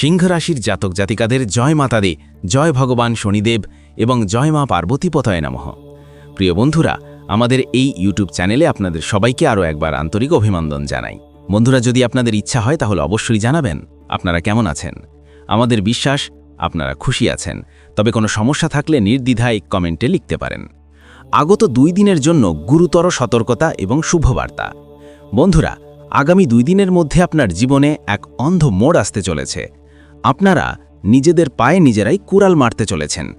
সিংহ রাশির জাতক জাতিকাদের জয় মাতা দে, জয় ভগবান শনিদেব এবং জয় মা পার্বতী পতয় নমঃ। প্রিয় বন্ধুরা, আমাদের এই ইউটিউব চ্যানেলে আপনাদের সবাইকে আরও একবার আন্তরিক অভিনন্দন জানাই। বন্ধুরা, যদি আপনাদের ইচ্ছা হয়, তাহলে অবশ্যই জানাবেন, আপনারা কেমন আছেন? আমাদের বিশ্বাস, আপনারা খুশি আছেন। তবে কোনো সমস্যা থাকলে নির্দ্বিধায় কমেন্টে লিখতে পারেন। আগত দুই দিনের জন্য গুরুতর সতর্কতা এবং শুভবার্তা। বন্ধুরা, আগামী দুই দিনের মধ্যে আপনার জীবনে এক অন্ধ মোড় আসতে চলেছে। আপনারা নিজেদের পায়ে নিজেরাই কুড়াল মারতে চলেছেন।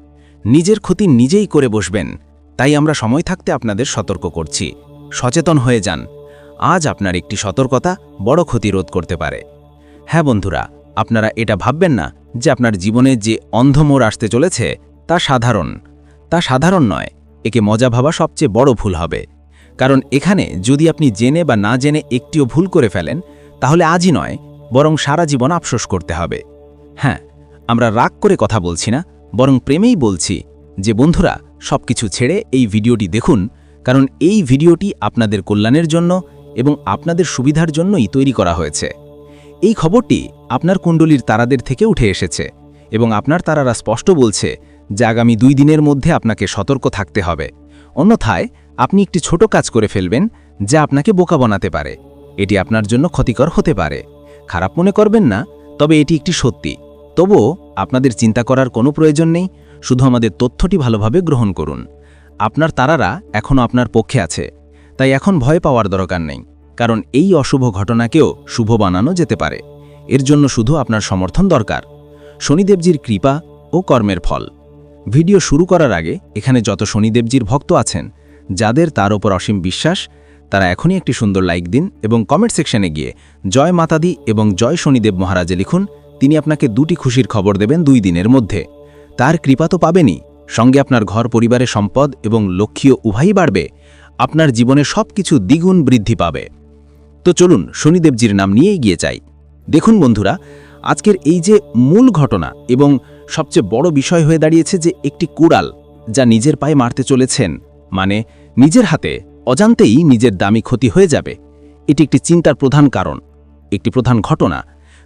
নিজের ক্ষতি নিজেই করে বসবেন। তাই আমরা সময় থাকতে আপনাদের সতর্ক করছি। সচেতন হয়ে যান। আজ আপনার একটি সতর্কতা বড় ক্ষতি রোধ করতে পারে। হ্যাঁ বন্ধুরা, আপনারা এটা ভাববেন না যে আপনার জীবনে যে অন্ধমোড় আসতে চলেছে তা সাধারণ। তা সাধারণ নয়, একে মজা ভাবা সবচেয়ে বড় ভুল হবে। কারণ এখানে যদি আপনি জেনে বা না জেনে একটিও ভুল করে ফেলেন, তাহলে আজই নয়, বরং সারা জীবন আফসোস করতে হবে। হ্যাঁ আমরা রাগ করে কথা বলছি না, বরং প্রেমেই বলছি যে, বন্ধুরা, সবকিছু ছেড়ে এই ভিডিওটি দেখুন, কারণ এই ভিডিওটি আপনাদের কল্যাণের জন্য এবং আপনাদের সুবিধার জন্যই তৈরি করা হয়েছে। এই খবরটি আপনার কুণ্ডলীর তারাদের থেকে উঠে এসেছে এবং আপনার তারারা স্পষ্ট বলছে যে, আগামী দুই দিনের মধ্যে আপনাকে সতর্ক থাকতে হবে। অন্যথায়, আপনি একটি ছোট কাজ করে ফেলবেন যা আপনাকে বোকা বানাতে পারে। এটি আপনার জন্য ক্ষতিকর হতে পারে। খারাপ মনে করবেন না তবে এটি একটি সত্যি। তবুও আপনাদের চিন্তা করার কোনো প্রয়োজন নেই, শুধু আমাদের তথ্যটি ভালোভাবে গ্রহণ করুন। আপনার তারারা এখনও আপনার পক্ষে আছে, তাই এখন ভয় পাওয়ার দরকার নেই, কারণ এই অশুভ ঘটনাকেও শুভ বানানো যেতে পারে। এর জন্য শুধু আপনার সমর্থন দরকার। শনিদেবজির কৃপা ও কর্মের ফল। ভিডিও শুরু করার আগে এখানে যত শনিদেবজির ভক্ত আছেন, যাদের তার ওপর অসীম বিশ্বাস তারা এখনই একটি সুন্দর লাইক দিন এবং কমেন্ট সেকশনে গিয়ে, জয় মাতাদি এবং জয় শনিদেব মহারাজে লিখুন, তিনি আপনাকে দুটি খুশির খবর দেবেন দুই দিনের মধ্যে। তার কৃপা তো পাবেনই। সঙ্গে আপনার ঘর, পরিবারের সম্পদ এবং লক্ষ্যীয় উভয়ই বাড়বে। আপনার জীবনে সব কিছু দ্বিগুণ বৃদ্ধি পাবে। তো চলুন শনিদেবজির নাম নিয়ে এগিয়ে যাই। দেখুন বন্ধুরা, আজকের এই যে মূল ঘটনা এবং সবচেয়ে বড় বিষয় হয়ে দাঁড়িয়েছে যে একটি কুড়াল যা নিজের পায়ে মারতে চলেছেন। মানে নিজের হাতে অজান্তেই নিজের দামি ক্ষতি হয়ে যাবে। এটি একটি চিন্তার প্রধান কারণ, একটি প্রধান ঘটনা।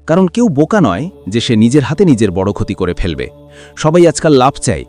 কারণ কেউ বোকা নয় যে সে নিজের হাতে নিজের বড় ক্ষতি করে ফেলবে। সবাই আজকাল লাভ চায়,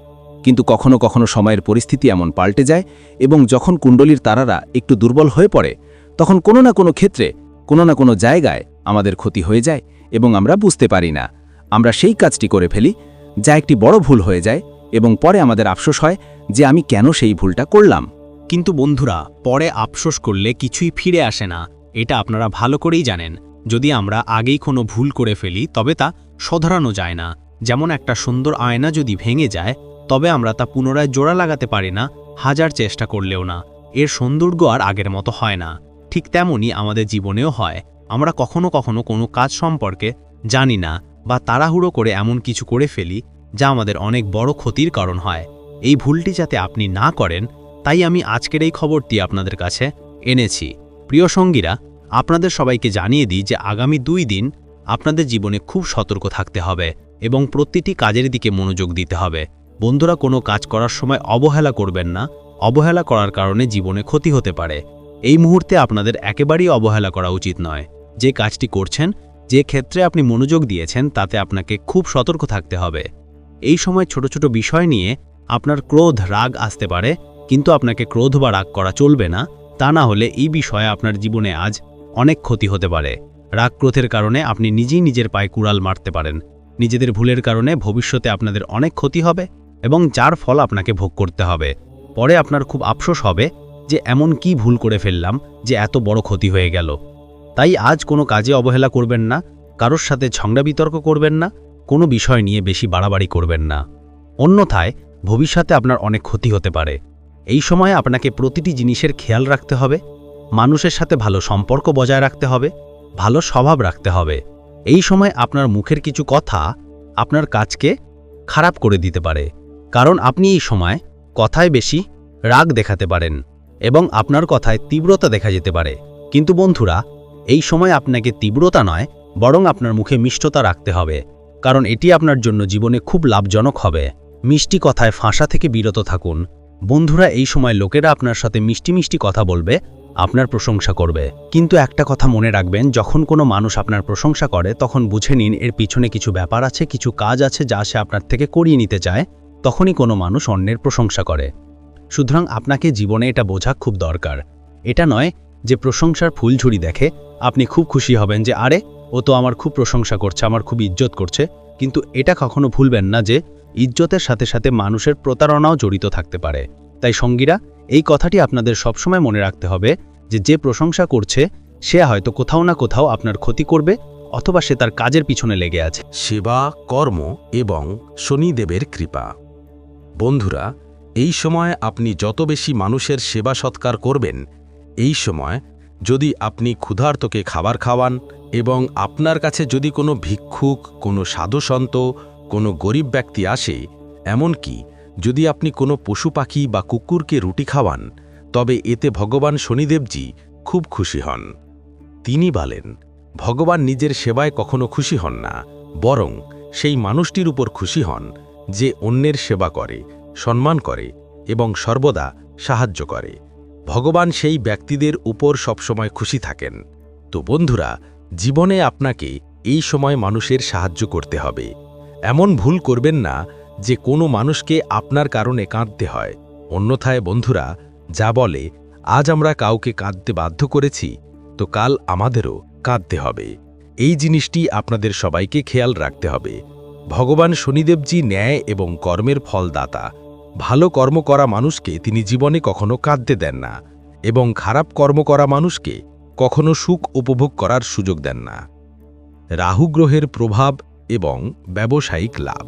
কিন্তু কখনো কখনো সময়ের পরিস্থিতি এমন পাল্টে যায় এবং যখন কুণ্ডলীর তারারা একটু দুর্বল হয়ে পড়ে, তখন কোনো না কোনো ক্ষেত্রে, কোনো না কোনো জায়গায় আমাদের ক্ষতি হয়ে যায় এবং আমরা বুঝতে পারি না। আমরা সেই কাজটি করে ফেলি, যা একটি বড় ভুল হয়ে যায় এবং পরে আমাদের আফসোস হয় যে আমি কেন সেই ভুলটা করলাম। কিন্তু বন্ধুরা, পরে আফসোস করলে কিছুই ফিরে আসে না, এটা আপনারা ভালো করেই জানেন। যদি আমরা আগেই কোনো ভুল করে ফেলি, তবে তা শোধরানো যায় না। যেমন একটা সুন্দর আয়না যদি ভেঙে যায়, তবে আমরা তা পুনরায় জোড়া লাগাতে পারি না, হাজার চেষ্টা করলেও না। এর সৌন্দর্য আর আগের মতো হয় না। ঠিক তেমনই আমাদের জীবনেও হয়। আমরা কখনো কখনো কোনো কাজ সম্পর্কে জানি না, বা তাড়াহুড়ো করে এমন কিছু করে ফেলি, যা আমাদের অনেক বড় ক্ষতির কারণ হয়। এই ভুলটি যাতে আপনি না করেন তাই আমি আজকের এই খবরটি আপনাদের কাছে এনেছি। প্রিয় সঙ্গীরা, আপনাদের সবাইকে জানিয়ে দিই যে আগামী দুই দিন আপনাদের জীবনে খুব সতর্ক থাকতে হবে এবং প্রতিটি কাজের দিকে মনোযোগ দিতে হবে। বন্ধুরা, কোনো কাজ করার সময় অবহেলা করবেন না। অবহেলা করার কারণে জীবনে ক্ষতি হতে পারে। এই মুহূর্তে আপনাদের একেবারেই অবহেলা করা উচিত নয়। যে কাজটি করছেন, যে ক্ষেত্রে আপনি মনোযোগ দিয়েছেন, তাতে আপনাকে খুব সতর্ক থাকতে হবে। এই সময় ছোট ছোট বিষয় নিয়ে আপনার ক্রোধ, রাগ আসতে পারে। কিন্তু আপনাকে ক্রোধ বা রাগ করা চলবে না, তা না হলে এই বিষয়ে আপনার জীবনে আজ অনেক ক্ষতি হতে পারে। রাগ ক্রোধের কারণে আপনি নিজেই নিজের পায়ে কুড়াল মারতে পারেন। নিজেদের ভুলের কারণে ভবিষ্যতে আপনাদের অনেক ক্ষতি হবে এবং যার ফল আপনাকে ভোগ করতে হবে। পরে আপনার খুব আফসোস হবে যে এমন কি ভুল করে ফেললাম যে এত বড় ক্ষতি হয়ে গেল। তাই আজ কোনো কাজে অবহেলা করবেন না, কারোর সাথে ঝগড়া বিতর্ক করবেন না, কোনো বিষয় নিয়ে বেশি বাড়াবাড়ি করবেন না। অন্যথায় ভবিষ্যতে আপনার অনেক ক্ষতি হতে পারে। এই সময় আপনাকে প্রতিটি জিনিসের খেয়াল রাখতে হবে, মানুষের সাথে ভালো সম্পর্ক বজায় রাখতে হবে, ভালো স্বভাব রাখতে হবে। এই সময় আপনার মুখের কিছু কথা আপনার কাজকে খারাপ করে দিতে পারে, কারণ আপনি এই সময় কথায় বেশি রাগ দেখাতে পারেন এবং আপনার কথায় তীব্রতা দেখা যেতে পারে। কিন্তু বন্ধুরা, এই সময় আপনাকে তীব্রতা নয়, বরং আপনার মুখে মিষ্টতা রাখতে হবে, কারণ এটি আপনার জন্য জীবনে খুব লাভজনক হবে। মিষ্টি কথায় ফাঁসা থেকে বিরত থাকুন বন্ধুরা, এই সময় লোকেরা আপনার সাথে মিষ্টি মিষ্টি কথা বলবে, আপনার প্রশংসা করবে। কিন্তু একটা কথা মনে রাখবেন, যখন কোনো মানুষ আপনার প্রশংসা করে, তখন বুঝে নিন, এর পিছনে কিছু ব্যাপার আছে, কিছু কাজ আছে যা সে আপনার থেকে করিয়ে নিতে চায়, তখনই কোনো মানুষ অন্যের প্রশংসা করে। সুতরাং আপনাকে জীবনে এটা বোঝা খুব দরকার। এটা নয় যে প্রশংসার ফুলঝুরি দেখে আপনি খুব খুশি হবেন যে, আরে, ও তো আমার খুব প্রশংসা করছে, আমার খুব ইজ্জত করছে। কিন্তু এটা কখনো ভুলবেন না যে ইজ্জতের সাথে সাথে মানুষের প্রতারণাও জড়িত থাকতে পারে। তাই সঙ্গীরা, এই কথাটি আপনাদের সবসময় মনে রাখতে হবে যে যে প্রশংসা করছে, সে হয়তো কোথাও না কোথাও আপনার ক্ষতি করবে অথবা সে তার কাজের পিছনে লেগে আছে। সেবা, কর্ম এবং শনিদেবের কৃপা। বন্ধুরা, এই সময় আপনি যত বেশি মানুষের সেবা সৎকার করবেন, এই সময় যদি আপনি ক্ষুধার্তকে খাবার খাওয়ান এবং আপনার কাছে যদি কোনো ভিক্ষুক, কোনো সাধুসন্ত কোনো গরিব ব্যক্তি আসে এমনকি যদি আপনি কোনো পশু পাখি বা কুকুরকে রুটি খাওয়ান, তবে এতে ভগবান শনিদেবজি খুব খুশি হন। তিনি বলেন, ভগবান নিজের সেবায় কখনো খুশি হন না, বরং সেই মানুষটির উপর খুশি হন, যে অন্যের সেবা করে, সম্মান করে এবং সর্বদা সাহায্য করে। ভগবান সেই ব্যক্তিদের উপর সবসময় খুশি থাকেন। তো বন্ধুরা, জীবনে আপনাকে এই সময় মানুষের সাহায্য করতে হবে। এমন ভুল করবেন না যে কোনো মানুষকে আপনার কারণে কাঁদতে হয়। অন্যথায় বন্ধুরা, যা বলে, আজ আমরা কাউকে কাঁদতে বাধ্য করেছি, তো কাল আমাদেরও কাঁদতে হবে। এই জিনিসটি আপনাদের সবাইকে খেয়াল রাখতে হবে। ভগবান শনিদেবজি ন্যায় এবং কর্মের ফলদাতা। ভালো কর্ম করা মানুষকে তিনি জীবনে কখনো কাঁদতে দেন না এবং খারাপ কর্ম করা মানুষকে কখনো সুখ উপভোগ করার সুযোগ দেন না। রাহু গ্রহের প্রভাব এবং ব্যবসায়িক লাভ।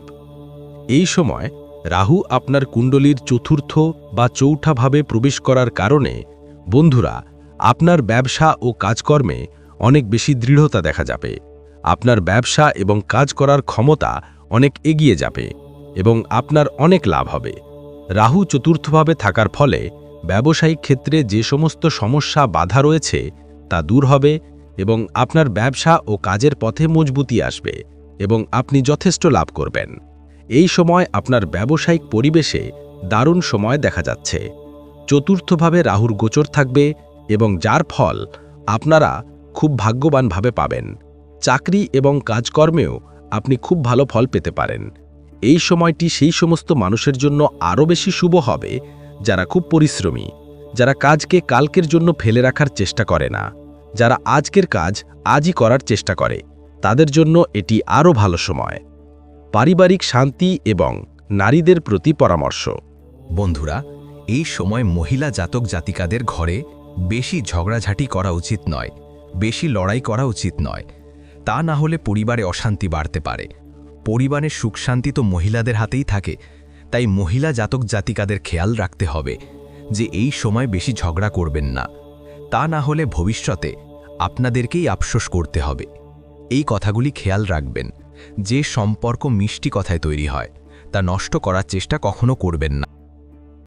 এই সময় রাহু আপনার কুণ্ডলীর চতুর্থ বা চৌঠাভাবে প্রবেশ করার কারণে, বন্ধুরা, আপনার ব্যবসা ও কাজকর্মে অনেক বেশি দৃঢ়তা দেখা যাবে। আপনার ব্যবসা এবং কাজ করার ক্ষমতা অনেক এগিয়ে যাবে এবং আপনার অনেক লাভ হবে। রাহু চতুর্থভাবে থাকার ফলে ব্যবসায়িক ক্ষেত্রে যে সমস্ত সমস্যা বাধা রয়েছে, তা দূর হবে এবং আপনার ব্যবসা ও কাজের পথে মজবুতি আসবে। এবং আপনি যথেষ্ট লাভ করবেন। এই সময় আপনার ব্যবসায়িক পরিবেশে দারুণ সময় দেখা যাচ্ছে। চতুর্থভাবে রাহুর গোচর থাকবে এবং যার ফল আপনারা খুব ভাগ্যবানভাবে পাবেন। চাকরি এবং কাজকর্মেও আপনি খুব ভালো ফল পেতে পারেন। এই সময়টি সেই সমস্ত মানুষের জন্য আরও বেশি শুভ হবে যারা খুব পরিশ্রমী, যারা কাজকে কালকের জন্য ফেলে রাখার চেষ্টা করে না, যারা আজকের কাজ আজই করার চেষ্টা করে। তাদের জন্য এটি আরও ভালো সময়। পারিবারিক শান্তি এবং নারীদের প্রতি পরামর্শ। বন্ধুরা, এই সময় মহিলা জাতক জাতিকাদের ঘরে বেশি ঝগড়াঝাটি করা উচিত নয়, বেশি লড়াই করা উচিত নয়। তা না হলে পরিবারে অশান্তি বাড়তে পারে। পরিবারের সুখ শান্তি তো মহিলাদের হাতেই থাকে, তাই মহিলা জাতক জাতিকাদের খেয়াল রাখতে হবে যে এই সময় বেশি ঝগড়া করবেন না। তা না হলে ভবিষ্যতে আপনাদেরকেই আফসোস করতে হবে। এই কথাগুলি খেয়াল রাখবেন। যে সম্পর্ক মিষ্টি কথায় তৈরি হয়, তা নষ্ট করার চেষ্টা কখনো করবেন না।